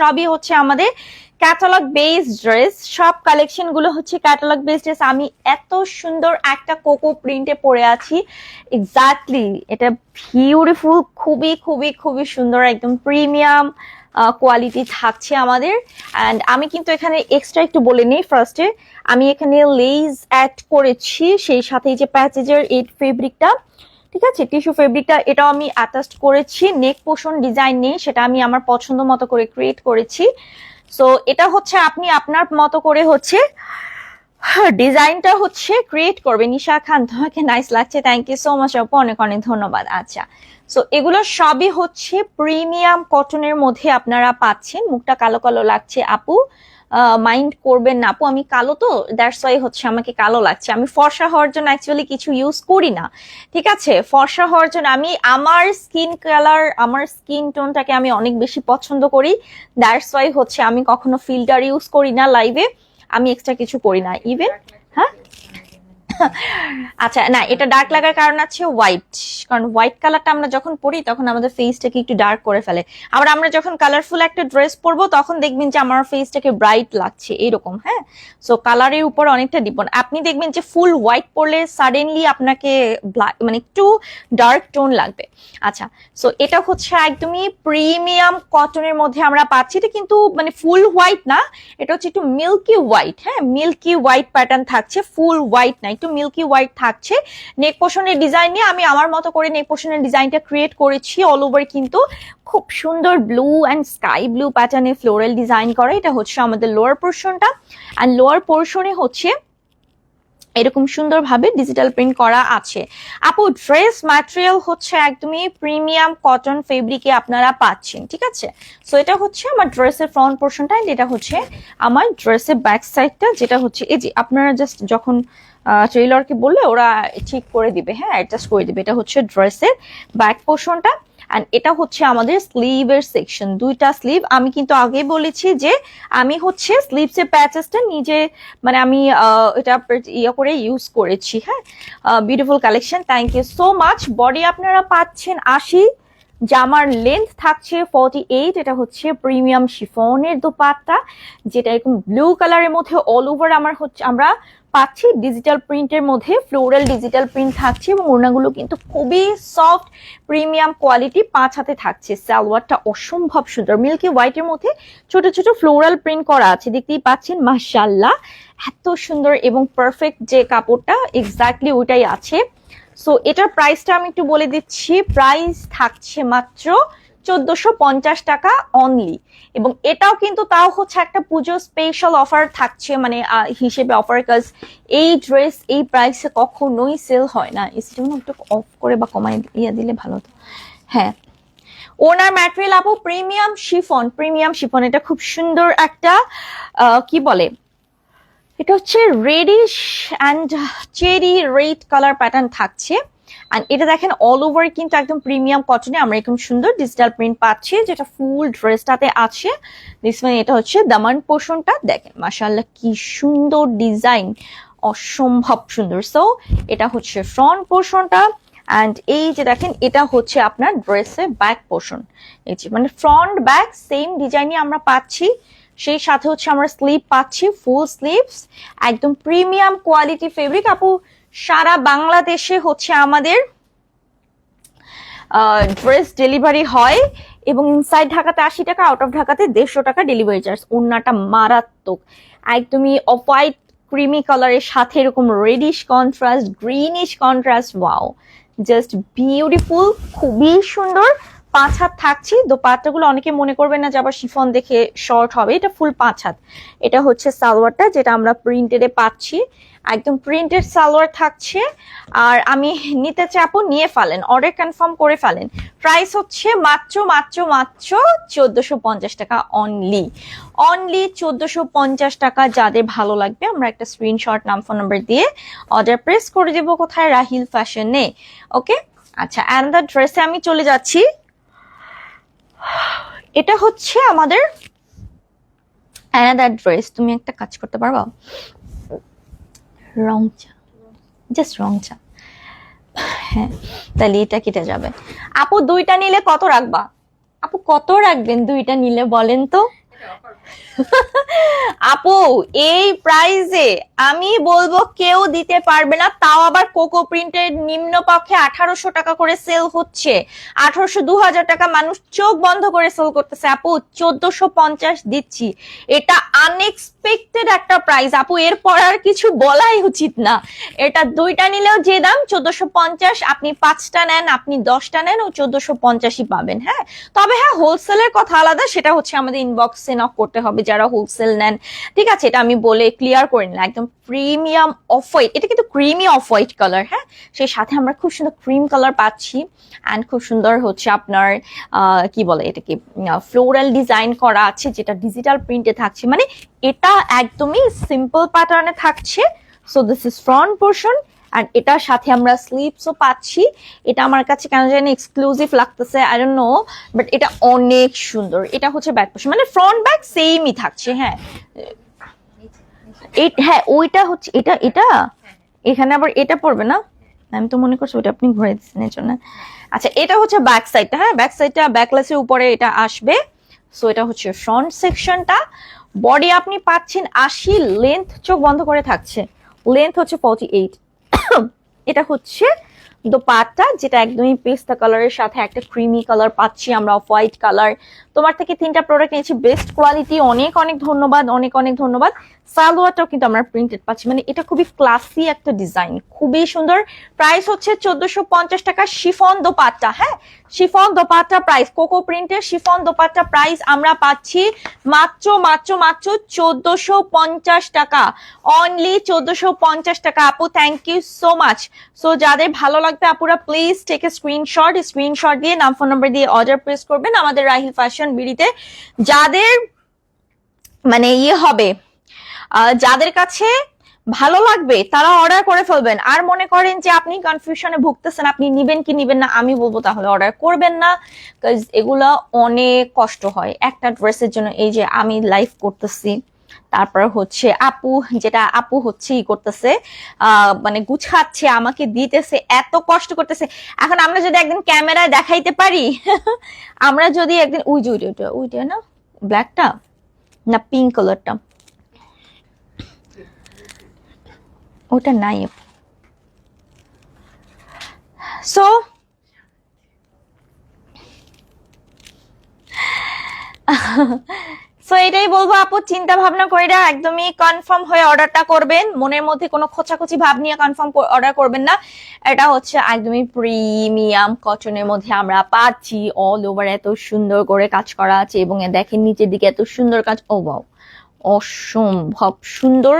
সবই হচ্ছে আমাদের ক্যাটালগ বেস ড্রেস সব কালেকশনগুলো হচ্ছে ক্যাটালগ বেস ড্রেস আমি এত সুন্দর একটা কোকো প্রিন্টে পরে আছি। এক্স্যাক্টলি এটা বিউটিফুল খুবই খুবই খুবই সুন্দর, একদম প্রিমিয়াম কোয়ালিটি থাকছে আমাদের। অ্যান্ড আমি কিন্তু এখানে এক্সট্রা একটু বলে নিই ফার্স্টে আমি এখানে লেজ অ্যাড করেছি, সেই সাথে যে প্যাচেজের এই ফেব্রিকটা ঠিক আছে? টিস্যু ফেব্রিকটা এটাও আমি অ্যাটাচড করেছি। নেক পোষণ ডিজাইন নেই, সেটা আমি আমার পছন্দ মতো করে ক্রিয়েট করেছি। সো এটা হচ্ছে আপনি আপনার মতো করে হচ্ছে ডিজাইনটা হচ্ছে ক্রিয়েট করবে। নিশা খান, তোমাকে নাইস লাগছে। থ্যাংক ইউ সো মাচ আপু, অনেক অনেক ধন্যবাদ। আচ্ছা সো এগুলো সবই হচ্ছে প্রিমিয়াম কটনের মধ্যে আপনারা পাচ্ছেন। মুখটা কালো কালো লাগছে আপু। মাইন্ড করবেন না। আপু, আমি কালো তো দ্যাটস ওয়াই হচ্ছে আমাকে কালো লাগছে। আমি ফর্সা হওয়ার জন্য অ্যাকচুয়ালি কিছু ইউজ করি না। ঠিক আছে? ফর্সা হওয়ার জন্য আমি আমার স্কিন কালার আমার স্কিন টোনটাকে আমি অনেক বেশি পছন্দ করি। দ্যাটস ওয়াই হচ্ছে আমি কখনো ফিল্টার ইউজ করি না লাইভে আমি এক্সট্রা কিছু করি না। ইভেন হ্যাঁ? আচ্ছা না, এটা ডার্ক লাগার কারণ আছে হোয়াইট কারণ হোয়াইট কালারটা আমরা যখন পরি, তখন আমাদের ফেসটাকে একটু ডার্ক করে ফেলে। আবার আমরা যখন কালারফুল একটা ড্রেস পরবো, তখন দেখবেন যে আমার ফেসটাকে ব্রাইট লাগছে, এরকম হ্যাঁ? সো কালারের উপর অনেকটা ডিপেন্ড আপনি দেখবেন যে ফুল হোয়াইট পরলে সাডেনলি আপনাকে মানে একটু ডার্ক টোন লাগবে। আচ্ছা সো এটা হচ্ছে একদমই প্রিমিয়াম কটনের মধ্যে আমরা পাচ্ছি। এটা কিন্তু মানে ফুল হোয়াইট না, এটা হচ্ছে একটু মিল্কি হোয়াইট হ্যাঁ? মিল্কি হোয়াইট প্যাটার্ন থাকছে ফুল হোয়াইট না, একটু মিল্কি হোয়াইট থাকছে। নেক পোষণের ডিজাইন নিয়ে আমি আমার মতো করে নেক পোষণের ডিজাইনটা ক্রিয়েট করেছি অল ওভার কিন্তু খুব সুন্দর ব্লু অ্যান্ড স্কাই ব্লু প্যাটার্নে ফ্লোরাল ডিজাইন করা। এটা হচ্ছে আমাদের লোয়ার পোর্শনটা অ্যান্ড লোয়ার পোর্শনে হচ্ছে এরকম সুন্দরভাবে ডিজিটাল প্রিন্ট করা আছে। আপু ড্রেস ম্যাটেরিয়াল হচ্ছে একদমই প্রিমিয়াম কটন ফেব্রিকে আপনারা পাচ্ছেন, ঠিক আছে? সো এটা হচ্ছে আমার ড্রেসের ফ্রন্ট পোর্শনটা এটা হচ্ছে আমার ড্রেসের ব্যাক সাইডটা যেটা হচ্ছে, এই যে আপনারা জাস্ট যখন ট্রেলারকে বললে ওরা ঠিক করে দিবে হ্যাঁ অ্যাডজাস্ট করে দিবে। এটা হচ্ছে ড্রেসের ব্যাক পোর্শনটা অ্যান্ড এটা হচ্ছে আমাদের স্লিভের সেকশন দুইটা স্লিভ আমি কিন্তু আগে বলেছি যে আমি হচ্ছে স্লিভসের প্যাচেসটা নিজে মানে আমি এটা ইয়ে করে ইউজ করেছি হ্যাঁ। Beautiful collection thank you so much body আপনারা পাচ্ছেন আশি, জামার লেন্থ থাকছে ফর্টি এইট এটা হচ্ছে প্রিমিয়াম শিফনের দোপাট্টা, যেটা এরকম ব্লু কালারের মধ্যে অল ওভার আমার হচ্ছে, আমরা পাচ্ছি ডিজিটাল প্রিন্টের মধ্যে ফ্লোরাল ডিজিটাল প্রিন্ট থাকছে এবং ওড়নাগুলো কিন্তু খুবই সফট প্রিমিয়াম কোয়ালিটি পাঁচ হাতে থাকছে। সালোয়ারটা অসম্ভব সুন্দর। মিল্কি হোয়াইটের মধ্যে ছোট ছোট ফ্লোরাল প্রিন্ট করা আছে, দেখতেই পাচ্ছেন মাশাল্লাহ এত সুন্দর এবং পারফেক্ট যে কাপড়টা এক্স্যাক্টলি ওইটাই আছে। সো এটার প্রাইসটা আমি একটু বলে দিচ্ছি। প্রাইস থাকছে মাত্র চোদ্দশো পঞ্চাশ টাকা অনলি এবং এটাও কিন্তু তাও হচ্ছে একটা পুজো স্পেশাল অফার থাকছে মানে হিসেবে অফার কাজ এই ড্রেস এই প্রাইসে কখনোই সেল হয় না। এসিটা একটু অফ করে বা কমাই ইয়ে দিলে ভালো হতো। হ্যাঁ। ওনার ম্যাটেরিয়াল আপু প্রিমিয়াম শিফন প্রিমিয়াম শিফন এটা খুব সুন্দর একটা কি বলে? এটা হচ্ছে reddish and cherry red colour pattern থাকছে। আর এটা দেখেন অল ওভার কিন্তু একদম প্রিমিয়াম কটনে আমরা এরকম সুন্দর ডিজিটাল প্রিন্ট পাচ্ছি, যেটা ফুল ড্রেসটাতে আছে। দিস এটা হচ্ছে দামান পোর্শনটা দেখেন, মাশাআল্লাহ কি সুন্দর ডিজাইন অসম্ভব সুন্দর। সো এটা হচ্ছে ফ্রন্ট পোর্শনটা অ্যান্ড এই যে দেখেন, এটা হচ্ছে আপনার ড্রেসের ব্যাক পোর্শন এই যে মানে ফ্রন্ট ব্যাক সেম ডিজাইনই আমরা পাচ্ছি। সেই সাথে হচ্ছে আমরা স্লিভ পাচ্ছি ফুল স্লিভস একদম প্রিমিয়াম কোয়ালিটি ফেব্রিক আপু সারা বাংলাদেশে হচ্ছে আমাদের ড্রেস ডেলিভারি হয় এবং ইনসাইড ঢাকাতে আশি টাকা আউট অফ ঢাকাতে দেড়শো টাকা ডেলিভারি চার্জ ওড়নাটা মারাত্মক। একদমই অফ হোয়াইট ক্রিমি কালারের সাথে এরকম reddish contrast greenish contrast wow just beautiful খুবই সুন্দর। পাঁচ হাত থাকছি দোপাট্টাগুলো অনেকে মনে করবে না যে আবার শিফন দেখে শর্ট হবে। এটা ফুল পাঁচ হাত। এটা হচ্ছে সালোয়ারটা, যেটা আমরা প্রিন্টেডে পাচ্ছি। একদম প্রিন্টেড সালোয়ার থাকছে, আর আমি নিতে চাপো নিয়ে ফেলেন অর্ডার কনফার্ম করে ফেলেন। প্রাইস হচ্ছে মাত্র মাত্র মাত্র চোদ্দশো পঞ্চাশ টাকা অনলি অনলি চোদ্দশো পঞ্চাশ টাকা যাদের ভালো লাগবে, আমরা একটা স্ক্রিনশট নাম ফোন নাম্বার দিয়ে অর্ডার প্রেস করে দেবো কোথায়? রাহিল ফ্যাশনে ওকে আচ্ছা অ্যান্ড ড্রেসে আমি চলে যাচ্ছি। এটা হচ্ছে আমাদের অ্যানাদার ড্রেস তুমি একটা কাজ করতে পারবা? রং চা জাস্ট রং চা হ্যাঁ তাহলে এটা কেটে যাবে। আপু দুইটা নিলে কত রাখবা? আপু কত রাখবেন দুইটা নিলে বলেন তো? আপু, এই প্রাইজে আমি বলব কেউ দিতে পারবে না, তাও আবার কোকো প্রিন্টের নিম্ন পক্ষে আঠারোশো টাকা করে সেল হচ্ছে। আঠারোশো দু হাজার টাকা মানুষ চোখ বন্ধ করে সেল করতেছে। আপু, চোদ্দশো পঞ্চাশ দিচ্ছি। এটা আনএক্সপেক্টেড একটা প্রাইস আপু, এরপর আর কিছু বলাই উচিত না। এটা দুইটা নিলেও যে দাম, চোদ্দশো পঞ্চাশ, আপনি পাঁচটা নেন, আপনি দশটা নেন, ও চোদ্দশো পঞ্চাশই পাবেন হ্যাঁ? তবে হ্যাঁ হোলসেলের কথা আলাদা, সেটা হচ্ছে আমাদের ইনবক্সে নক করতে হবে যারা হোলসেল নেন। ঠিক আছে, এটা আমি বলে ক্লিয়ার করে নিলাম। একদম প্রিমিয়াম অফ হোয়াইট এটা কিন্তু ক্রিমি অফ হোয়াইট কালার হ্যাঁ? সেই সাথে আমরা খুব সুন্দর ক্রিম কালার পাচ্ছি। অ্যান্ড খুব সুন্দর হচ্ছে আপনার কি বলে এটাকে ফ্লোরাল ডিজাইন করা আছে, যেটা ডিজিটাল প্রিন্টে থাকছে। মানে এটা একদমই সিম্পল প্যাটার্নে থাকছে। So this is front portion আর এটার সাথে আমরা স্লিপসও পাচ্ছি। এটা আমার কাছে কেন জানি এক্সক্লুসিভ লাগতেছে আই ডোন্ট নো বাট এটা অনেক সুন্দর। এটা হচ্ছে ব্যাক পোর্শন মানে ফ্রন্ট ব্যাক সেমই থাকছে হ্যাঁ। হ্যাঁ ওইটা হচ্ছে, এটা এটা? এখানে আবার এটা পড়বে না? আমি তো মনে করছি ওটা আপনি ঘুরে দিচ্ছেন এর জন্য। আচ্ছা এটা হচ্ছে ব্যাক সাইডটা হ্যাঁ? ব্যাক সাইডটা ব্যাকলেসের উপরে এটা আসবে। সো এটা হচ্ছে ফ্রন্ট সেকশনটা বডি আপনি পাচ্ছেন আশি লেন্থ চোখ বন্ধ করে থাকছে। লেন্থ হচ্ছে ফর্টি এইট এটা হচ্ছে দোপাট্টা, যেটা একদমই পেস্তা কালারের সাথে একটা ক্রিমি কালার পাচ্ছি আমরা অফ হোয়াইট কালার তোমার থেকে তিনটা প্রোডাক্ট নিয়েছি বেস্ট কোয়ালিটি অনেক অনেক ধন্যবাদ, অনেক অনেক ধন্যবাদ। সালোয়ারটাও কিন্তু আমরা প্রিন্টেড পাচ্ছি। মানে এটা খুবই ক্লাসি একটা ডিজাইন খুবই সুন্দর। প্রাইস হচ্ছে চোদ্দশো পঞ্চাশ টাকা। শিফন দোপাট্টা হ্যাঁ? শিফন দোপাট্টা প্রাইস কোকো প্রিন্টের শিফন দোপাট্টা প্রাইস আমরা পাচ্ছি মাত্র মাত্র মাত্র চোদ্দশো পঞ্চাশ টাকা। অনলি চোদ্দশো পঞ্চাশ টাকা। আপু thank you so much so যাদের ভালো লাগবে, আপুরা please take a screenshot screenshot দিয়ে নাম ফোন নাম্বার দিয়ে অর্ডার প্রেস করবেন আমাদের রাহিল ফ্যাশন বিডিতে। যাদের মানে ইয়ে হবে যাদের কাছে ভালো লাগবে, তারা অর্ডার করে ফেলবেন। আর মনে করেন যে আপনি কনফিউশনে ভুগতেছেন, আপনি নিবেন কি নিবেন না, আমি বলব তাহলে অর্ডার করবেন না এগুলা অনেক কষ্ট হয়। একটা ড্রেসের জন্য এই যে আমি লাইভ করতেছি, তারপর হচ্ছে আপু, যেটা আপু হচ্ছে ই করতেছে মানে গুছাচ্ছে, আমাকে দিতেছে, এত কষ্ট করতেছে। এখন আমরা যদি একদিন ক্যামেরায় দেখাইতে পারি, আমরা যদি একদিন, উই যে উইটা উইটা না ব্ল্যাকটা না পিঙ্ক কালারটা ওটা নাই। সো সো এটাই বলব আপু চিন্তা ভাবনা করে একদমই কনফার্ম হয়ে অর্ডারটা করবেন। মনের মধ্যে কোনো খোঁচাখুচি ভাব নিয়ে কনফার্ম অর্ডার করবেন না। এটা হচ্ছে একদমই প্রিমিয়াম কটনের মধ্যে আমরা পাচ্ছি। অল ওভার এত সুন্দর করে কাজ করা আছে এবং দেখেন নিচের দিকে এত সুন্দর কাজ। ও বাও অসম্ভব সুন্দর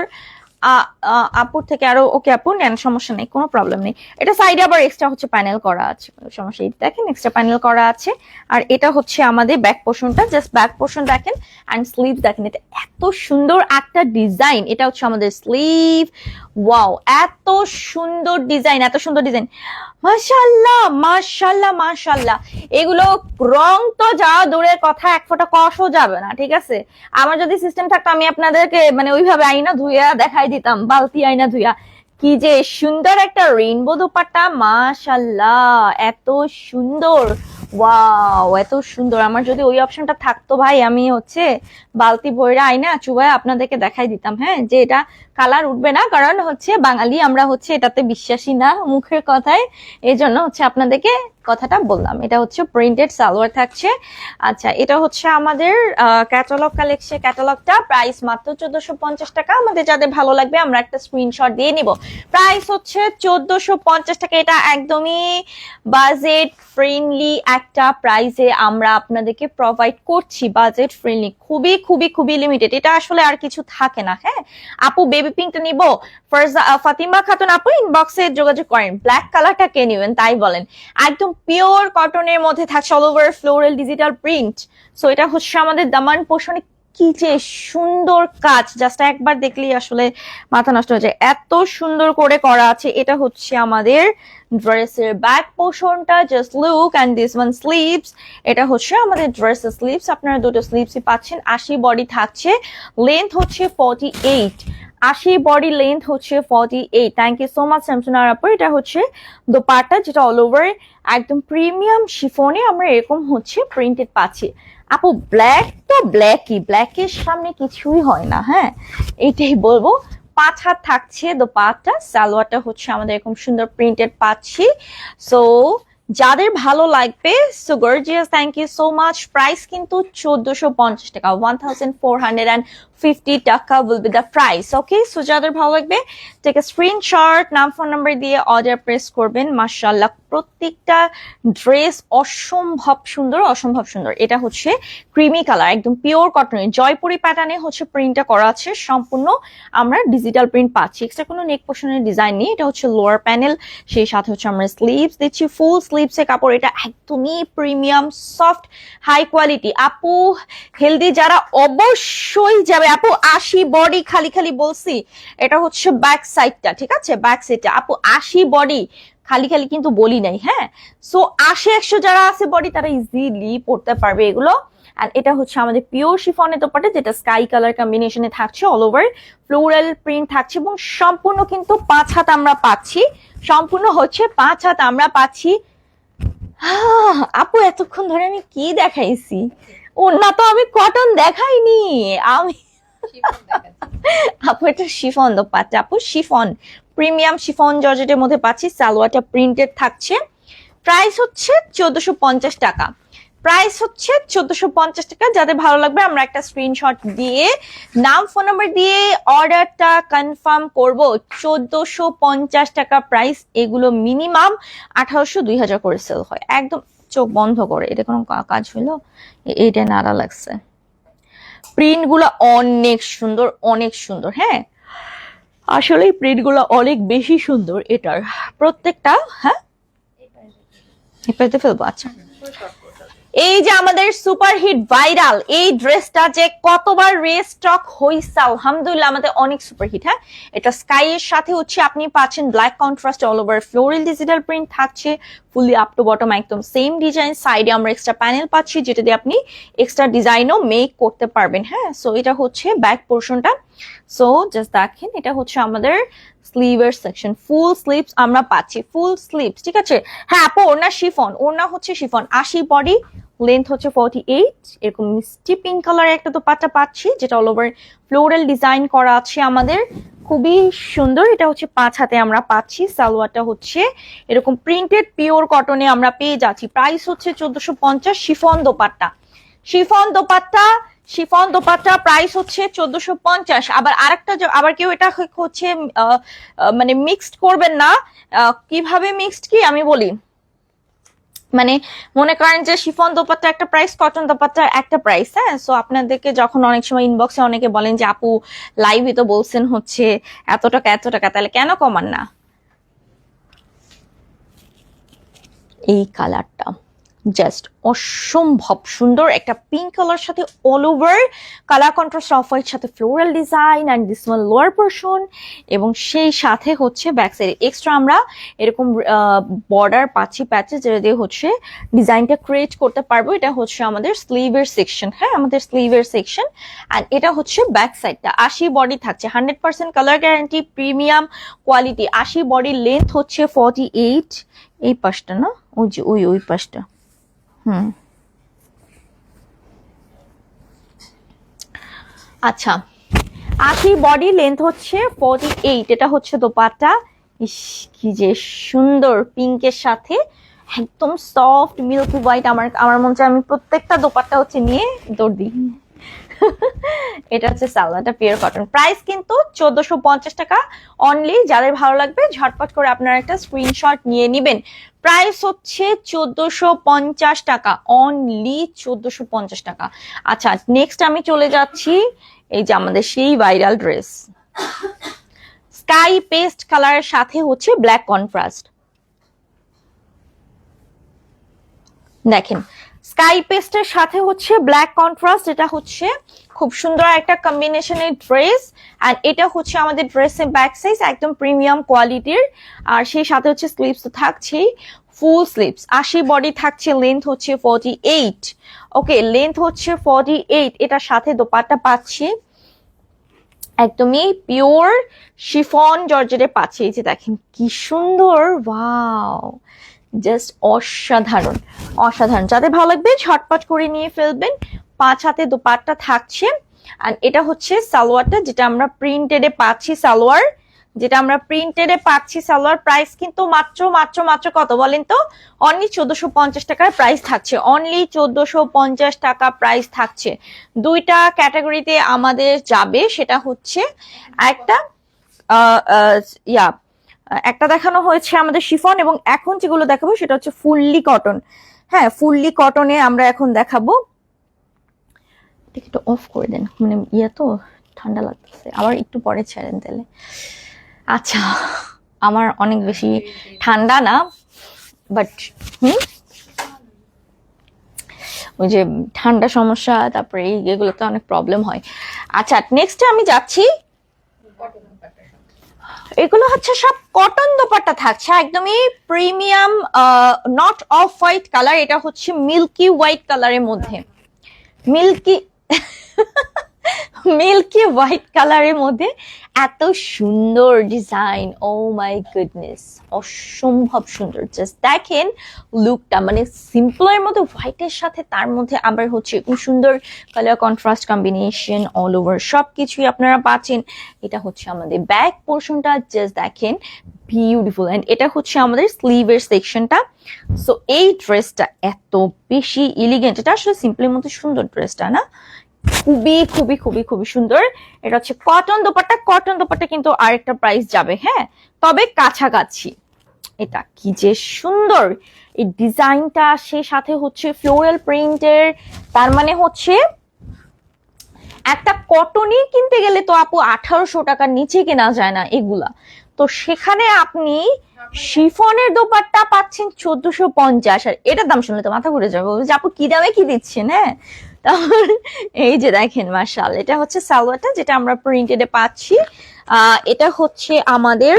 আপুর থেকে আরও ওকে আপু নেন, সমস্যা নেই, কোনো প্রবলেম নেই। এটা সাইডে আবার এক্সট্রা হচ্ছে প্যানেল করা আছে, সমস্যা নেই। দেখেন এক্সট্রা প্যানেল করা আছে, আর এটা হচ্ছে আমাদের ব্যাক পোর্শনটা জাস্ট ব্যাক পোর্শন দেখেন অ্যান্ড স্লিভ দেখেন, এটা এত সুন্দর একটা ডিজাইন এটা হচ্ছে আমাদের স্লিভ ওয়াও এত সুন্দর ডিজাইন এত সুন্দর ডিজাইন মাশাল্লাহ মাশাল্লাহ মাশাল্লাহ এগুলো রং তো যাওয়া দূরের কথা, এক ফোঁটা কষও যাবে না, ঠিক আছে? আমার যদি সিস্টেম থাকতো, আমি আপনাদেরকে মানে ওইভাবে আইনা ধুইয়া দেখাই দিতাম, বালতি আইনা ধুইয়া। কি যে সুন্দর একটা রেইনবো দোপাট্টা মাশাল্লাহ এত সুন্দর। ওয়াও এত সুন্দর। আমার যদি ওই অপশনটা থাকতো ভাই, আমি হচ্ছে বালতি বইরা আইনা চুবাই আপনাদেরকে দেখাই দিতাম হ্যাঁ? যে এটা কালার উঠবে না, কারণ হচ্ছে বাঙালি, আমরা হচ্ছে এটাতে বিশ্বাসী না মুখের কথায়। এই জন্য হচ্ছে আপনাদেরকে কথাটা বললাম। এটা হচ্ছে প্রিন্টেড সালোয়ার থাকছে। আচ্ছা এটা হচ্ছে আমাদের ক্যাটালগ কালেকশন ক্যাটালগটা প্রাইস মাত্র চোদ্দশো পঞ্চাশ টাকা। আমাদের যাদের ভালো লাগবে, আমরা একটা স্ক্রিনশট দিয়ে নিব। প্রাইস হচ্ছে চোদ্দশো পঞ্চাশ টাকা। এটা একদমই বাজেট ফ্রেন্ডলি একটা প্রাইসে আমরা আপনাদেরকে প্রোভাইড করছি বাজেট ফ্রেন্ডলি খুবই খুবই খুবই লিমিটেড এটা আসলে আর কিছু থাকে না হ্যাঁ? আপু বেবি পিঙ্কটা নিব। ফাতিমা খাতুন আপু ইনবক্সে যোগাযোগ করেন। ব্ল্যাক কালারটা কে নেবেন তাই বলেন। একদম পিওর কটনের মধ্যে থাকছে all over floral digital print so এটা হচ্ছে আমাদের দামান পোষণে কি যে সুন্দর কাজ। জাস্ট একবার দেখলেই আসলে মাথা নষ্ট হয়ে যায়। এত সুন্দর করে করা আছে। এটা হচ্ছে আমাদের ড্রেসের ব্যাক পোর্শনটা just look and this one sleeves এটা হচ্ছে আমাদের ড্রেসের স্লিভস আপনারা দুটো স্লিভসই পাচ্ছেন, আশি বডি থাকছে লেন্থ হচ্ছে ফর্টি এইট আশি বডি লেন্থ হচ্ছে forty eight thank you so much স্যামসুনার আপু। এটা হচ্ছে দোপাট্টা যেটা অল ওভার একদম প্রিমিয়াম শিফনে আমরা এরকম হচ্ছে প্রিন্টেড পাচ্ছি। আপু ব্ল্যাক তো ব্ল্যাকই ব্ল্যাকের সামনে কিছুই হয় না হ্যাঁ? এইটাই বলব। পাঁচ হাত থাকছে দোপাট্টা সালোয়ারটা হচ্ছে আমাদের এরকম সুন্দর প্রিন্টেড পাচ্ছি সো যাদের ভালো লাগবে so gorgeous thank you so much price কিন্তু চোদ্দশো পঞ্চাশ টাকা one thousand four hundred and fifty টাকা will be the price okay so যাদের ভালো লাগবে থেকে স্ক্রিনশট নাম ফোন নাম্বার দিয়ে অর্ডার প্রেস করবেন। মার্শাল্লাহ প্রত্যেকটা ড্রেস অসম্ভব সুন্দর অসম্ভব সুন্দর। এটা হচ্ছে ক্রিমি কালার একদম পিওর কটনের জয়পুরি প্যাটার্নে হচ্ছে প্রিন্টটা করা আছে, সম্পূর্ণ আমরা ডিজিটাল প্রিন্ট পাচ্ছি। এক্সট্রা কোনো নেক পোর্শনের ডিজাইন নেই, এটা হচ্ছে লোয়ার প্যানেল সেই সাথে হচ্ছে আমরা স্লিভস দিচ্ছি ফুল স্লিভসের কাপড়। এটা একদমই প্রিমিয়াম সফট হাই কোয়ালিটি আপু হেলদি যারা অবশ্যই যাবে আপু, আশি বডি খালি খালি বলছি, এটা হচ্ছে ব্যাক সাইডটা ঠিক আছে? ব্যাক সাইডটা আপু, আশি বডি খালি খালি কিন্তু বলি নাই হ্যাঁ? সো আশি, একশো যারা আছে বডি তারা ইজিলি পড়তে পারবে এগুলো। আর এটা হচ্ছে আমাদের পিওর শিফনের দোপাটে যেটা স্কাই কালার কম্বিনেশনে থাকছে অল ওভার ফ্লোরাল প্রিন্ট থাকছে এবং সম্পূর্ণ কিন্তু পাঁচ হাত আমরা পাচ্ছি। সম্পূর্ণ হচ্ছে পাঁচ হাত আমরা পাচ্ছি। আপু, এতক্ষণ ধরে আমি কি দেখাইছি? ওনা তো আমি কটন দেখাইনি। আমি আপু এটা শিফন দোপাট্টা আপু, শিফন, প্রিমিয়াম শিফন জর্জেটের মধ্যে পাচ্ছি, সালোয়ারটা প্রিন্টেড থাকছে। প্রাইস হচ্ছে চোদ্দশো পঞ্চাশ টাকা। প্রাইস হচ্ছে চোদ্দশো পঞ্চাশ টাকা। যাদের ভালো লাগবে, আমরা একটা স্ক্রিনশট দিয়ে, নাম ফোন নাম্বার দিয়ে অর্ডারটা কনফার্ম করব। চোদ্দশো পঞ্চাশ টাকা প্রাইস এগুলো মিনিমাম আঠারোশো দুই হাজার করে সেল হয়। একদম চোখ বন্ধ করে। এটা কোনো কাজ হইল? এইটা নাড়া লাগছে। প্রিন্টগুলো অনেক সুন্দর অনেক সুন্দর হ্যাঁ? আসলে প্রিন্টগুলো অনেক বেশি সুন্দর এটার। প্রত্যেকটা হ্যাঁ? ফেলব আচ্ছা। এই যে আমাদের সুপার হিট ভাইরাল এই ড্রেসটা যে কতবার রেস্টক হইছে, আলহামদুলিল্লাহ, আমাদের অনেক সুপার হিট হ্যাঁ? এটা স্কাই এর সাথে হচ্ছে, আপনি পাচ্ছেন black contrast all over floral digital print থাকছে ফুলি আপ টু বটম একদম সেম ডিজাইন সাইডে আমরা এক্সট্রা প্যানেল পাচ্ছি, যেটা দিয়ে আপনি এক্সট্রা ডিজাইনও মেক করতে পারবেন হ্যাঁ? সো এটা হচ্ছে ব্যাক পোর্শনটা সো জাস্ট দেখেন, এটা হচ্ছে আমাদের স্লিভের সেকশন ফুল স্লিভস আমরা পাচ্ছি ফুল স্লিভস ঠিক আছে? হ্যাঁ আপু, ওড়না শিফন ওড়না হচ্ছে শিফন আশি বডি লেন্থ হচ্ছে ফর্টি এইট এরকম মিষ্টি পিঙ্ক কালারের একটা দোপাট্টা পাচ্ছি, যেটা অল ওভার ফ্লোরাল ডিজাইন করা আছে আমাদের। খুবই সুন্দর। এটা হচ্ছে পাঁচ হাতে আমরা পাচ্ছি। সালোয়ারটা হচ্ছে এরকম প্রিন্টেড পিওর কটনে আমরা পেয়ে যাচ্ছি। প্রাইস হচ্ছে চোদ্দশো পঞ্চাশ chiffon dupatta. Chiffon dupatta chiffon dupatta price হচ্ছে চোদ্দশো পঞ্চাশ। আবার আরেকটা আবার কেউ এটা হচ্ছে মানে মিক্সড করবেন না। কীভাবে মিক্সড কি? আমি বলি। মানে মনে করেন যে শিফন দোপাট্টা একটা প্রাইস কটন দোপাট্টার একটা প্রাইস হ্যাঁ? সো আপনাদেরকে যখন অনেক সময় ইনবক্সে অনেকে বলেন যে, আপু লাইভে তো বলছেন হচ্ছে, এত টাকা এত টাকা, তাহলে কেন কমান না? এই কালারটা জাস্ট অসম্ভব সুন্দর একটা পিঙ্ক কালার সাথে all over colour contrast off white সাথে floral design and this one lower portion এবং সেই সাথে হচ্ছে ব্যাক সাইডে এক্সট্রা আমরা এরকম বর্ডার পাচ্ছি প্যাচে যেটা দিয়ে হচ্ছে ডিজাইনটা ক্রিয়েট করতে পারব, এটা হচ্ছে আমাদের স্লিভের সেকশন হ্যাঁ আমাদের স্লিভের সেকশন অ্যান্ড এটা হচ্ছে ব্যাক সাইডটা আশি বডি থাকছে hundred percent colour guarantee premium quality আশি বডি লেন্থ হচ্ছে ফর্টি এইট এই পাশটা না? ওই যে, ওই ওই পাশটা। হুম। আচ্ছা আশি বডি লেন্থ হচ্ছে ফর্টি এইট এটা হচ্ছে দোপাট্টা। ইস, কি যে সুন্দর পিঙ্কের সাথে, একদম সফট মিল্ক হোয়াইট আমার আমার মনে হচ্ছে আমি প্রত্যেকটা দোপাট্টা হচ্ছে নিয়ে দৌড় দিই। এটা হচ্ছে সালনাটা পিওর কটন প্রাইস কিন্তু চোদ্দশো পঞ্চাশ টাকা অনলি যাদের ভালো লাগবে, ঝটপট করে আপনারা একটা স্ক্রিনশট নিয়ে নেবেন। প্রাইস হচ্ছে চোদ্দশো পঞ্চাশ টাকা অনলি চোদ্দশো পঞ্চাশ টাকা। আচ্ছা নেক্সট আমি চলে যাচ্ছি, এই যে আমাদের সেই ভাইরাল ড্রেস স্কাই পেস্ট কালারের সাথে হচ্ছে ব্ল্যাক কন্ট্রাস্ট দেখেন স্কাই পেস্টের সাথে হচ্ছে ব্ল্যাক কন্ট্রাস্ট, এটা হচ্ছে খুব সুন্দর একটা কম্বিনেশনের ড্রেস আর এটা হচ্ছে আমাদের ড্রেসের ব্যাক সাইজ একদম প্রিমিয়াম কোয়ালিটির আর সেই সাথে হচ্ছে স্লিপস থাকছেই ফুল স্লিভস আশি বডি থাকছে লেন্থ হচ্ছে ফর্টি এইট ওকে লেন্থ হচ্ছে ফর্টি এইট এটার সাথে দোপাট্টা পাচ্ছি, একদমই পিওর শিফন জর্জেটে পাচ্ছি, এই যে দেখেন কি সুন্দর ওয়াও জাস্ট অসাধারণ অসাধারণ। যাদের ভালো লাগবে, ঝটপট করে নিয়ে ফেলবেন। পাঁচ হাতে দোপাট্টা থাকছে। আর এটা হচ্ছে সালোয়ারটা, যেটা আমরা প্রিন্টেডে পাচ্ছি সালোয়ার। যেটা আমরা প্রিন্টেডে পাচ্ছি সালোয়ার প্রাইস কিন্তু মাত্র মাত্র মাত্র কত বলেন তো? অনলি চোদ্দশো পঞ্চাশ টাকার প্রাইস থাকছে। অনলি চোদ্দশো পঞ্চাশ টাকা প্রাইস থাকছে। দুইটা ক্যাটাগরিতে আমাদের যাবে, সেটা হচ্ছে একটা ইয়া একটা দেখানো হয়েছে আমাদের শিফন এবং এখন যেগুলো দেখাবো সেটা হচ্ছে ফুললি কটন। হ্যাঁ ফুললি কটনে আমরা এখন দেখাবো। এটাকে একটু অফ করে দেন মানে ইয়ে তো ঠান্ডা লাগতেছে। আবার একটু পরে ছেড়েন তাহলে। আচ্ছা আমার অনেক বেশি ঠান্ডা না বাট হুম? ওই যে ঠান্ডা সমস্যা, তারপরে এই এগুলোতে অনেক প্রবলেম হয়। আচ্ছা নেক্সটে আমি যাচ্ছি। এগুলো হচ্ছে সব কটন দোপাট্টা থাকছে, একদমই premium not off white colour এটা হচ্ছে মিল্কি হোয়াইট কালারের মধ্যে। মিল্কি মিল্কি হোয়াইট কালারের মধ্যে এত সুন্দর ডিজাইন ও মাই গুডনেস অসম্ভব সুন্দর। জাস্ট দেখেন লুকটা মানে সিম্পলের মধ্যে হোয়াইটের সাথে তার মধ্যে আবার হচ্ছে খুব সুন্দর colour contrast combination all over সব কিছুই আপনারা পাচ্ছেন। এটা হচ্ছে আমাদের ব্যাক পোর্শনটা জাস্ট দেখেন বিউটিফুল অ্যান্ড এটা হচ্ছে আমাদের স্লিভের সেকশনটা সো এই ড্রেসটা এত বেশি ইলিগেন্ট এটা আসলে সিম্পলের মধ্যে সুন্দর ড্রেসটা না। খুবই খুবই খুবই খুবই সুন্দর। এটা হচ্ছে কটন দোপাট্টা। কটন দোপাট্টা কিন্তু আরেকটা প্রাইস যাবে হ্যাঁ? তবে কাছাকাছি। এটা কি যে সুন্দর! এই ডিজাইনটা সে সাথে হচ্ছে ফ্লোরাল প্রিন্টের তার মানে হচ্ছে একটা কটনই কিনতে গেলে তো আপু আঠারোশো টাকার নিচে কেনা যায় না এগুলা। তো সেখানে আপনি শিফনের দোপাট্টা পাচ্ছেন চোদ্দশো পঞ্চাশ। আর এটার দাম শুনলে তো মাথা ঘুরে যাবে। যে, আপু, কি দামে কি দিচ্ছেন? হ্যাঁ? এই যে দেখেন মার্শাল এটা হচ্ছে সালোয়ারটা যেটা আমরা প্রিন্টেডে পাচ্ছি। এটা হচ্ছে আমাদের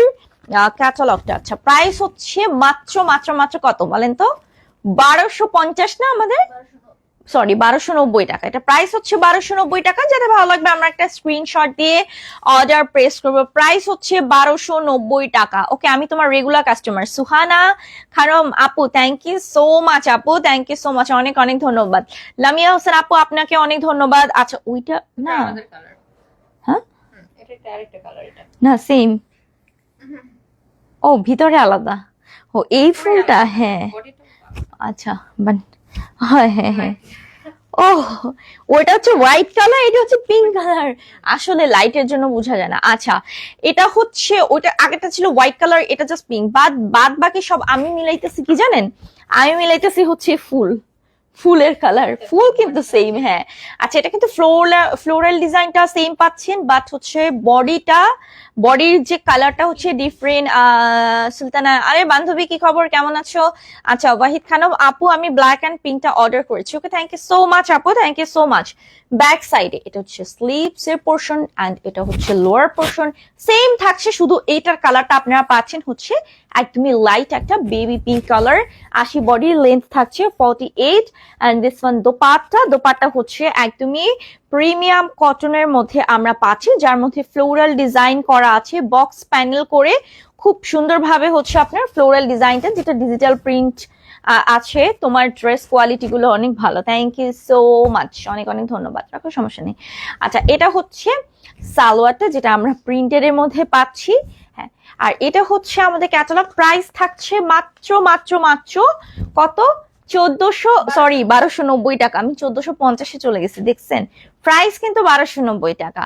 ক্যাটালগটা আচ্ছা প্রাইস হচ্ছে মাত্র মাত্র মাত্র কত বলেন তো? বারোশো পঞ্চাশ না আমাদের? সরি বারোশো নব্বই টাকা। এটা প্রাইস হচ্ছে বারোশো নব্বই টাকা যাতে ভালো লাগবে আমরা একটা স্ক্রিনশট দিয়ে অর্ডার প্রেস করব। প্রাইস হচ্ছে বারোশো নব্বই টাকা। ওকে আমি তোমার রেগুলার কাস্টমার সুহানা খারম আপু থ্যাংক ইউ সো মাচ আপু থ্যাংক ইউ সো মাচ অনেক অনেক ধন্যবাদ। লামিয়া হোসেন আপু আপনাকে অনেক ধন্যবাদ। আচ্ছা ওইটা না। হ্যাঁ? না সেম ও ভিতরে আলাদা। ও এই ফুলটা হ্যাঁ। আচ্ছা বাট হ্যাঁ হ্যাঁ হ্যাঁ। ও ওটা হচ্ছে হোয়াইট কালার এটা হচ্ছে পিঙ্ক কালার আসলে লাইটের জন্য বোঝা যায় না। আচ্ছা এটা হচ্ছে ওটা আগেটা ছিল হোয়াইট কালার এটা জাস্ট পিঙ্ক বাদ বাদ বাকি সব আমি মিলাইতেছি কি জানেন? আমি মিলাইতেছি হচ্ছে ফুল। ফুলের কালার ফুল কিন্তু সেম হ্যাঁ। আচ্ছা এটা কিন্তু ফ্লোরাল ফ্লোরাল ডিজাইনটা সেম পাচ্ছেন বাট হচ্ছে বডিটা বডির যে কালারটা হচ্ছে ডিফারেন্ট সুলতানা। আরে, বান্ধবী, কি খবর? কেমন আছো? আচ্ছা ওয়াহিদ খানম, আপু, আমি ব্ল্যাক অ্যান্ড পিঙ্কটা অর্ডার করেছি। Okay thank you so much আপু thank you so much back সাইডে এটা হচ্ছে স্লিভস এর পোর্শন অ্যান্ড এটা হচ্ছে লোয়ার পোর্শন সেম থাকছে, শুধু এইটার কালারটা আপনারা পাচ্ছেন হচ্ছে একদমই লাইট একটা বেবি পিঙ্ক কালার আশি বডির লেন্থ থাকছে forty eight and this one dupatta dupatta হচ্ছে একদমই প্রিমিয়াম কটনের মধ্যে আমরা পাচ্ছি, যার মধ্যে ফ্লোরাল ডিজাইন করা আছে। বক্স প্যানেল করে খুব সুন্দরভাবে হচ্ছে আপনার ফ্লোরাল ডিজাইনটা যেটা ডিজিটাল প্রিন্ট আছে। তোমার ড্রেস কোয়ালিটি গুলো অনেক ভালো। থ্যাংক ইউ সো মাচ অনেক অনেক ধন্যবাদ। রাখো, সমস্যা নেই। আচ্ছা এটা হচ্ছে সালোয়ারটা, যেটা আমরা প্রিন্টের মধ্যে পাচ্ছি। হ্যাঁ আর এটা হচ্ছে আমাদের ক্যাটালগ প্রাইস থাকছে মাত্র মাত্র মাত্র কত? চোদ্দশো সরি বারোশো নব্বই টাকা। আমি চোদ্দশো পঞ্চাশে চলে গেছি, দেখছেন? প্রাইস কিন্তু বারোশো নব্বই টাকা।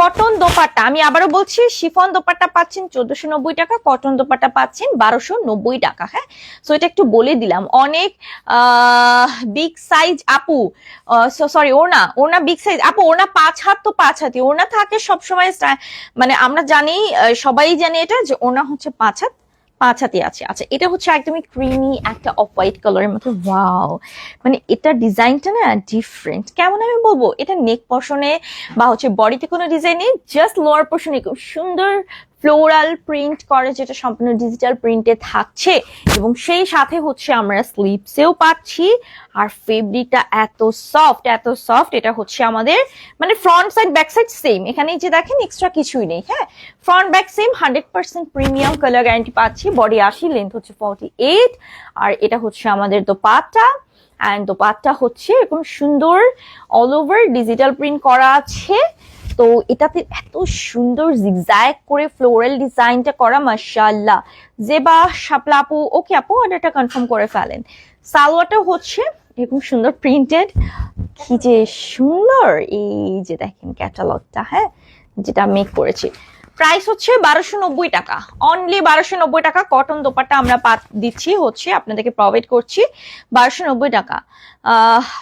কটন দোপাট্টা, আমি আবারও বলছি, শিফন দোপাট্টা পাচ্ছেন চোদ্দশো নব্বই টাকা কটন দোপাট্টা পাচ্ছেন বারোশো নব্বই টাকা হ্যাঁ? সো এটা একটু বলে দিলাম। অনেক বিগ সাইজ আপু সরি ওনা ওনা বিগ সাইজ আপু ওনা পাঁচ হাত তো পাঁচ হাতি ওনা থাকে সবসময় মানে আমরা জানি সবাই জানি এটা যে ওনা হচ্ছে পাঁচ হাত। পাঁচ হাতি আছে। আচ্ছা এটা হচ্ছে একদমই ক্রিমি একটা অফ হোয়াইট কালারের মতো। ওয়াও মানে এটা ডিজাইনটা না ডিফারেন্ট কেমন আমি বলব? এটা নেক পশনে বা হচ্ছে বডিতে কোনো ডিজাইন নেই জাস্ট লোয়ার পোর্শনে খুব সুন্দর ফ্লোরাল প্রিন্ট করে যেটা সম্পূর্ণ ডিজিটাল প্রিন্টে থাকছে এবং সেই সাথে হচ্ছে আমরা স্লিপসেও পাচ্ছি। আর ফেব্রিকটা এত সফট এত সফট এটা হচ্ছে আমাদের মানে front side back side same এখানে যে দেখেন এক্সট্রা কিছুই নেই হ্যাঁ? Front back same hundred percent premium colour guarantee পাচ্ছি। বডি আশি লেন্থ হচ্ছে ফর্টি এইট আর এটা হচ্ছে আমাদের দোপাট্টা। অ্যান্ড দোপাট্টা হচ্ছে এরকম সুন্দর অল ওভার ডিজিটাল প্রিন্ট করা আছে। তো এটাতে এত সুন্দর জিগজ্যাগ করে ফ্লোরাল ডিজাইনটা করা মাসাল্লাহ জেবা শাপলা আপু, ওকে আপু অর্ডারটা কনফার্ম করে ফেলেন। সালোয়ারটা হচ্ছে এরকম সুন্দর প্রিন্টেড কি যে সুন্দর! এই যে দেখেন ক্যাটালগটা হ্যাঁ? যেটা মেক করেছি। প্রাইস হচ্ছে বারোশো নব্বই টাকা। অনলি বারোশো নব্বই টাকা। কটন দোপাট্টা আমরা পা দিচ্ছি, হচ্ছে আপনাদেরকে প্রোভাইড করছি বারোশো নব্বই টাকা।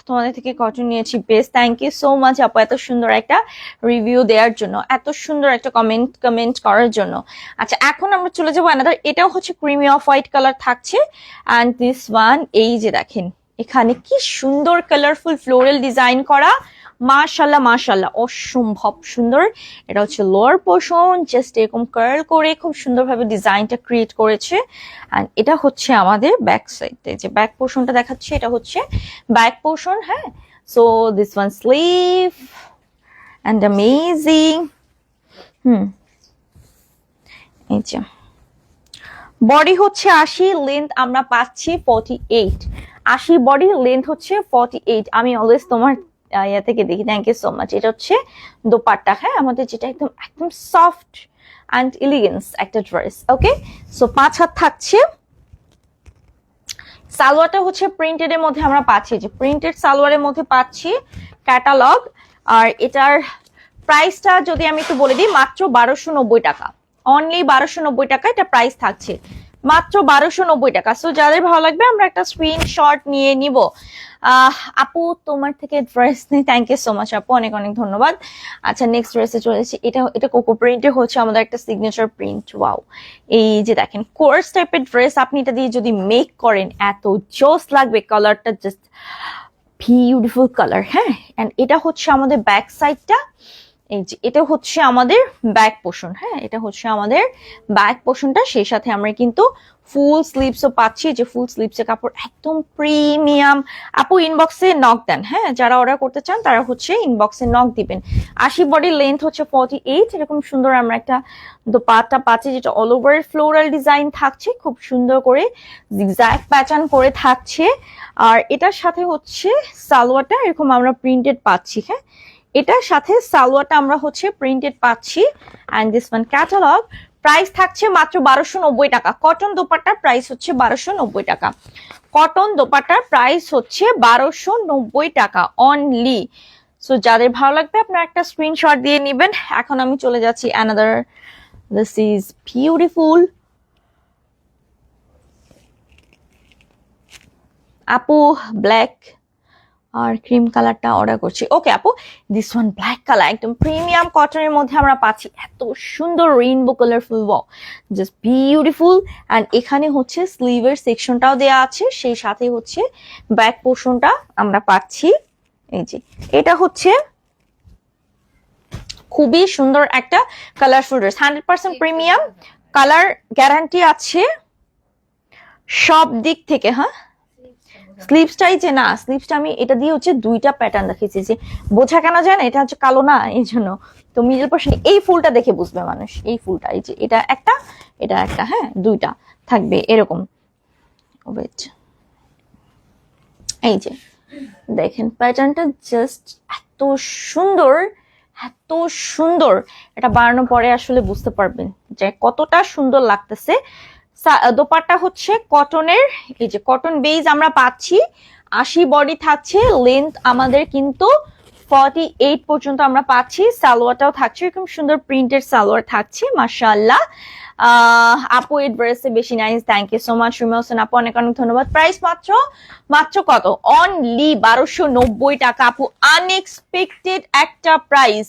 তোমাদের থেকে কটন নিয়েছি best thank you so much আপু এত সুন্দর একটা রিভিউ দেওয়ার জন্য, এত সুন্দর একটা কমেন্ট কমেন্ট করার জন্য। আচ্ছা এখন আমরা চলে যাব অ্যানাদার এটাও হচ্ছে ক্রিমি অফ হোয়াইট কালার থাকছে। অ্যান্ড দিস ওয়ান এই যে দেখেন, এখানে কি সুন্দর কালারফুল ফ্লোরাল ডিজাইন করা। মাশাল্লাহ মাশাল্লাহ। অসম্ভব সুন্দর। এটা হচ্ছে লোয়ার পোর্শন জাস্ট এরকম কার্ল করে খুব সুন্দরভাবে ডিজাইনটা ক্রিয়েট করেছে। অ্যান্ড এটা হচ্ছে আমাদের ব্যাক সাইডে যে ব্যাক পোর্শনটা দেখাচ্ছে, এটা হচ্ছে ব্যাক পোর্শন হ্যাঁ? So this one sleeve and amazing hmm. এই যে। বডি হচ্ছে আশি লেন্থ আমরা পাচ্ছি ফর্টি এইট আশি বডি লেন্থ হচ্ছে ফর্টি এইট আমি অলওয়েজ তোমার ইয়া থেকে দেখি। থ্যাংক ইউ সো মাচ এটা হচ্ছে দোপাট্টা হ্যাঁ? আমাদের যেটা একদম একদম সফট অ্যান্ড ইলিগেন্স একটা ড্রেস ওকে সো পাঁচ হাত থাকছে। সালোয়ারটা হচ্ছে প্রিন্টেড এর মধ্যে আমরা পাচ্ছি। যে প্রিন্টেড সালোয়ারের মধ্যে পাচ্ছি ক্যাটালগ আর এটার প্রাইসটা যদি আমি একটু বলে দিই, মাত্র বারোশো নব্বই টাকা। অনলি বারোশো নব্বই টাকা এটা প্রাইস থাকছে। মাত্র বারোশো নব্বই টাকা। সো যাদের ভালো লাগবে, আমরা একটা স্ক্রিনশট নিয়ে নিব। আপু, তোমার থেকে ড্রেস নেই থ্যাংক ইউ সো মাচ আপু, অনেক অনেক ধন্যবাদ। আচ্ছা নেক্সট ড্রেসে চলে এটা এটা কোকো প্রিন্টে হচ্ছে আমাদের একটা সিগনেচার প্রিন্ট ওয়াও এই যে দেখেন কোর্স টাইপের ড্রেস আপনি এটা দিয়ে যদি মেক করেন, এত জোস লাগবে কালারটা জাস্ট বিউটিফুল কালার হ্যাঁ? অ্যান্ড এটা হচ্ছে আমাদের ব্যাক সাইডটা এই যে, এটা হচ্ছে আমাদের ব্যাক পোর্শন হ্যাঁ? এটা হচ্ছে আমাদের ব্যাক পোর্শনটা সেই সাথে আমরা কিন্তু ফুল স্লিভসও পাচ্ছি। যে ফুল স্লিভসের কাপড় একদম প্রিমিয়াম আপু ইনবক্সে নক দেন হ্যাঁ? যারা অর্ডার করতে চান, তারা হচ্ছে ইনবক্সে নক দিবেন। আশি বডির লেন্থ হচ্ছে ফর্টি এইট এরকম সুন্দর আমরা একটা দোপাট্টা পাচ্ছি, যেটা অল ওভার ফ্লোরাল ডিজাইন থাকছে। খুব সুন্দর করে জিগজ্যাগ প্যাটার্ন করে থাকছে। আর এটার সাথে হচ্ছে সালোয়ারটা এরকম আমরা প্রিন্টেড পাচ্ছি হ্যাঁ? এটার সাথে সালোয়ারটা আমরা হচ্ছে প্রিন্টেড পাচ্ছি and this one catalogue price থাকছে মাত্র বারোশো নব্বই টাকা। কটন দোপাট্টার প্রাইস হচ্ছে বারোশো নব্বই টাকা। কটন দোপাট্টার প্রাইস হচ্ছে বারোশো নব্বই টাকা অনলি সো যাদের ভালো লাগবে, আপনারা একটা স্ক্রিনশট দিয়ে নেবেন। এখন আমি চলে যাচ্ছি অ্যানাদার দিস ইজ বিউটিফুল আপু ব্ল্যাক আর ক্রিম কালারটা অর্ডার করছি। ওকে আপু দিস ওয়ান ব্ল্যাক কালার একদম প্রিমিয়াম কটনের মধ্যে আমরা পাচ্ছি এত সুন্দর rainbow colourful wow just beautiful and এখানে হচ্ছে স্লিভের সেকশনটাও দেওয়া আছে, সেই সাথে হচ্ছে ব্যাক পোর্শনটা আমরা পাচ্ছি। এই যে, এটা হচ্ছে খুবই সুন্দর একটা colourful dress hundred percent premium colour guarantee আছে। সব দিক থেকে হ্যাঁ? স্লিপসটাই যে না স্লিপসটা আমি এটা দিয়ে হচ্ছে দুইটা প্যাটার্ন দেখেছি যে বোঝা কেন যায় না, এটা হচ্ছে কালো না, এই জন্য। তো মিডল পোর্শন এই ফুলটা দেখে বুঝবে মানুষ, এই ফুলটা, এই যে এটা একটা এটা একটা হ্যাঁ দুইটা থাকবে এরকম। ওয়েট এই যে, দেখেন প্যাটার্নটা জাস্ট এত সুন্দর এত সুন্দর। এটা বানানোর পরে আসলে বুঝতে পারবেন যে কতটা সুন্দর লাগতেছে। দোপাট্টা হচ্ছে কটনের, এই যে কটন বেজ আমরা পাচ্ছি, আশি বডি থাকছে লেন্থ আমাদের কিন্তু ফর্টি এইট পর্যন্ত আমরা পাচ্ছি, সালোয়ারটাও থাকছে, এরকম সুন্দর প্রিন্টেড সালোয়ার থাকছে, মাশাআল্লাহ। আহ, আপু, এই ড্রেসে বেশি nice thank you so much Ruma Hossain আপু, অনেক অনেক ধন্যবাদ। প্রাইস মাত্র মাত্র কত? অনলি বারোশো নব্বই টাকা। আপু আনএক্সপেক্টেড একটা প্রাইস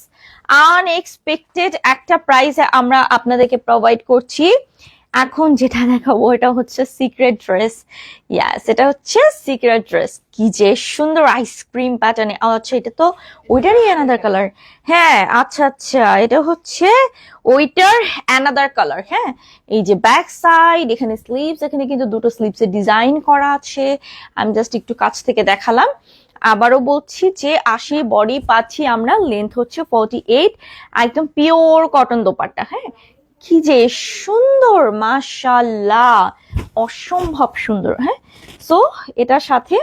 আনএক্সপেক্টেড একটা প্রাইস আমরা আপনাদেরকে প্রোভাইড করছি। এখন যেটা দেখাবো, এটা হচ্ছে সিক্রেট ড্রেস ইয়াস এটা হচ্ছে সিক্রেট ড্রেস কি যে সুন্দর আইসক্রিম প্যাটার্নে আচ্ছা এটা তো ওইটারই অ্যানাদার কালার হ্যাঁ আচ্ছা আচ্ছা এটা হচ্ছে ওইটার অ্যানাদার কালার হ্যাঁ এই যে ব্যাক সাইড এখানে স্লিভস এখানে কিন্তু দুটো স্লিভসের ডিজাইন করা আছে। আমি জাস্ট একটু কাছ থেকে দেখালাম। আবারও বলছি যে আশি বডি পাচ্ছি আমরা। লেন্থ হচ্ছে ফর্টি এইট একদম পিওর কটন দোপাট্টা। হ্যাঁ কি যে সুন্দর মাশাল্লাহ অসম্ভব সুন্দর হ্যাঁ? সো এটার সাথে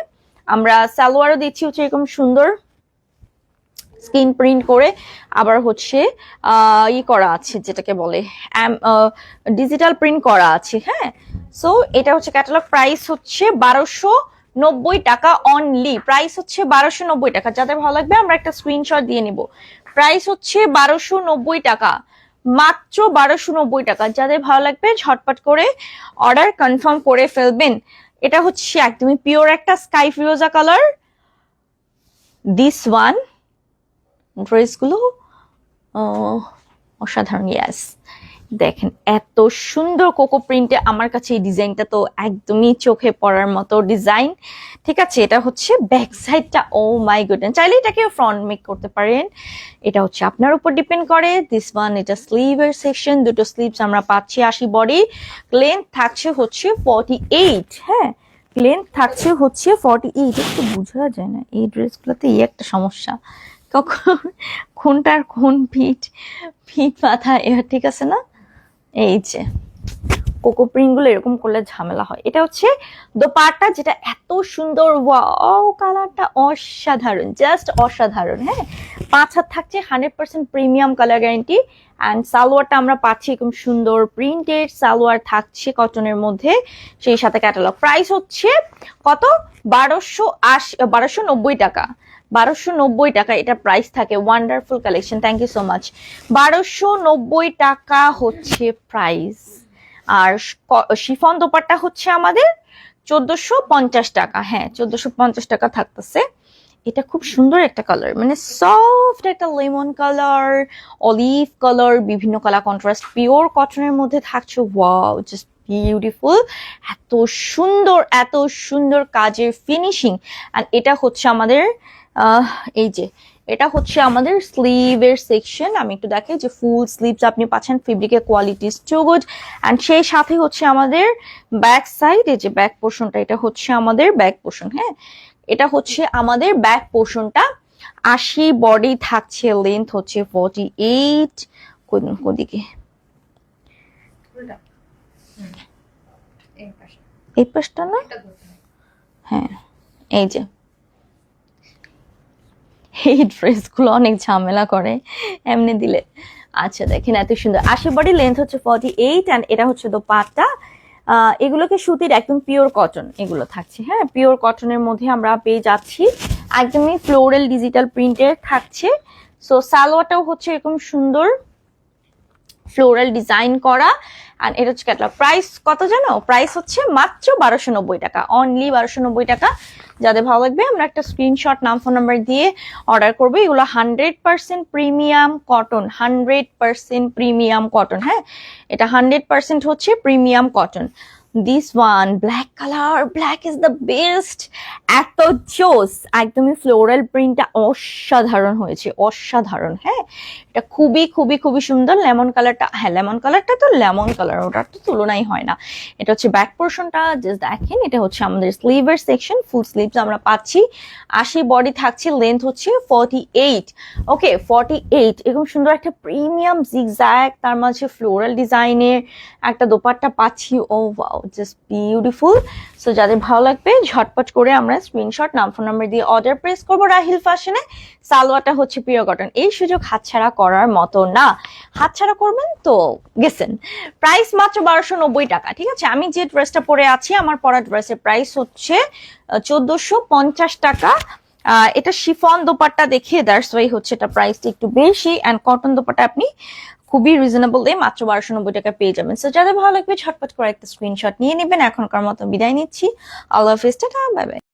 আমরা সালোয়ারও দিচ্ছি হচ্ছে এরকম সুন্দর স্কিন প্রিন্ট করে। আবার হচ্ছে ই করা আছে যেটাকে বলে ডিজিটাল প্রিন্ট করা আছে হ্যাঁ? সো এটা হচ্ছে ক্যাটালগ প্রাইস হচ্ছে বারোশো নব্বই টাকা অনলি প্রাইস হচ্ছে বারোশো নব্বই টাকা। যাদের ভালো লাগবে, আমরা একটা স্ক্রিনশট দিয়ে নিব। প্রাইস হচ্ছে বারোশো নব্বই টাকা। মাত্র বারোশো নব্বই টাকা। যাদের ভালো লাগবে, ঝটপট করে অর্ডার কনফার্ম করে ফেলবেন। এটা হচ্ছে একদমই পিওর একটা স্কাই ফিরোজা কালার দিস ওয়ান ড্রেসগুলো অসাধারণ ইয়াস দেখেন, এত সুন্দর কোকো প্রিন্টে আমার কাছে এই ডিজাইনটা তো একদমই চোখে পড়ার মতো ডিজাইন। ঠিক আছে, এটা হচ্ছে ব্যাক সাইডটা ও মাই গুডনেস চাইলে এটাকে ফ্রন্ট মেক করতে পারেন। এটা হচ্ছে আপনার উপর ডিপেন্ড করে। দিস ওয়ান এটা স্লিভের সেকশন দুটো স্লিভস আমরা পাচ্ছি আশি বডি লেন্থ থাকছে হচ্ছে ফর্টি এইট হ্যাঁ? লেন্থ থাকছে হচ্ছে ফর্টি এইট একটু বোঝা যায় না, এই ড্রেসগুলোতে এই একটা সমস্যা। কখন, কোনটার কোন পিঠ পিঠ মাথা ঠিক আছে না? এই যে, কোকো প্রিন্টগুলো এরকম করলে ঝামেলা হয়। এটা হচ্ছে দোপাট্টা যেটা এত সুন্দর, ওয়াও, কালারটা অসাধারণ, জাস্ট অসাধারণ হ্যাঁ? পাঁচ হাত থাকছে, hundred percent premium colour guarantee. And সালোয়ারটা আমরা পাচ্ছি এরকম সুন্দর প্রিন্টেড সালোয়ার থাকছে কটনের মধ্যে, সেই সাথে ক্যাটালগ। প্রাইস হচ্ছে কত? বারোশো আশি, বারোশো নব্বই টাকা। বারোশো নব্বই টাকা, এটা প্রাইস থাকে wonderful collection thank you so much বারোশো নব্বই টাকা হচ্ছে প্রাইস আর শিফন দোপাট্টা হচ্ছে আমাদের চোদ্দশো পঞ্চাশ টাকা। হ্যাঁ চোদ্দশো পঞ্চাশ টাকা থাকতেছে। এটা খুব সুন্দর একটা কালার মানে সফট একটা লেমন কালার অলিভ কালার বিভিন্ন কালার কন্ট্রাস্ট পিওর কটনের মধ্যে থাকছে। ওয়াও জাস্ট বিউটিফুল এত সুন্দর এত সুন্দর কাজের ফিনিশিং আর এটা হচ্ছে আমাদের এই যে এটা হচ্ছে আমাদের স্লিভের সেকশন আমি একটু দেখাই যে ফুল স্লিভস আপনি পাচ্ছেন ফেব্রিকের কোয়ালিটি টু গুড অ্যান্ড সেই সাথে হচ্ছে আমাদের ব্যাক সাইড এই যে ব্যাক পোর্শনটা এটা হচ্ছে আমাদের ব্যাক পোর্শন হ্যাঁ? এটা হচ্ছে আমাদের ব্যাক পোর্শনটা আশি বডি থাকছে লেন্থ হচ্ছে ফর্টি এইট কোদিকে। এই পাশটা না। হ্যাঁ এই যে। এই ড্রেসগুলো অনেক ঝামেলা করে, এমনি দিলে। আচ্ছা দেখেন এত সুন্দর। আশি বডি লেন্থ হচ্ছে ফর্টি এইট অ্যান্ড এটা হচ্ছে দোপাট্টা। এগুলোকে সুতির একদম পিওর কটন এগুলো থাকছে। হ্যাঁ পিওর কটনের মধ্যে আমরা পেয়ে যাচ্ছি। একদমই ফ্লোরাল ডিজিটাল প্রিন্টের থাকছে। সো সালোয়ারটাও হচ্ছে এরকম সুন্দর ফ্লোরাল ডিজাইন করা। আর এটা হচ্ছে ক্যাটলগ। প্রাইস কত জানো? প্রাইস হচ্ছে মাত্র বারোশো নব্বই টাকা। অনলি বারোশো নব্বই টাকা। যাদের ভালো লাগবে, আমরা একটা স্ক্রিনশট নাম ফোন নাম্বার দিয়ে অর্ডার করব। এগুলো hundred percent premium cotton hundred percent premium cotton হ্যাঁ? এটা হান্ড্রেড পার্সেন্ট হচ্ছে premium cotton this one black colour black is the best এত জোস, একদমই ফ্লোরাল প্রিন্টটা অসাধারণ হয়েছে, অসাধারণ হ্যাঁ? এটা খুবই খুবই খুবই সুন্দর লেমন কালারটা হ্যাঁ লেমন কালারটা তো লেমন কালার ওটার তো তুলনাই হয় না। এটা হচ্ছে ব্যাক পোর্শনটা জাস্ট দেখেন, এটা হচ্ছে আমাদের স্লিভের সেকশন ফুল স্লিভস আমরা পাচ্ছি। আশি বডি থাকছে লেন্থ হচ্ছে forty eight okay forty eight এরকম সুন্দর একটা প্রিমিয়াম জিগজ্যাক তার মাঝে ফ্লোরাল ডিজাইনের একটা দোপাট্টা পাচ্ছি, oh wow just beautiful so যাদের ভালো লাগবে, ঝটপট করে আমরা স্ক্রিনশট নাম ফোন নাম্বার দিয়ে অর্ডার প্রেস করব রাহিল ফ্যাশনে সালোয়ারটা হচ্ছে প্রিয় কটন এই সুযোগ হাতছাড়া করার মতো না। হাতছাড়া করবেন তো গেছেন। প্রাইস মাত্র বারোশো নব্বই টাকা, ঠিক আছে? আমি যে ড্রেসটা পরে আছি, আমার পরা ড্রেসের প্রাইস হচ্ছে চোদ্দশো পঞ্চাশ টাকা। এটা শিফন দোপাট্টা দেখিয়ে দ্যাটস ওয়াই হচ্ছে এটা প্রাইসটা একটু বেশি। অ্যান্ড কটন দোপাট্টা আপনি খুবই রিজনেবল দিয়ে মাত্র বারোশো নব্বই টাকা পেয়ে যাবেন। সো যাদের ভালো লাগবে, ঝটপট করে একটা স্ক্রিনশট নিয়ে নেবেন। এখনকার মতো বিদায় নিচ্ছি। আল্লাহ হাফিজ, টাটা বাই বাই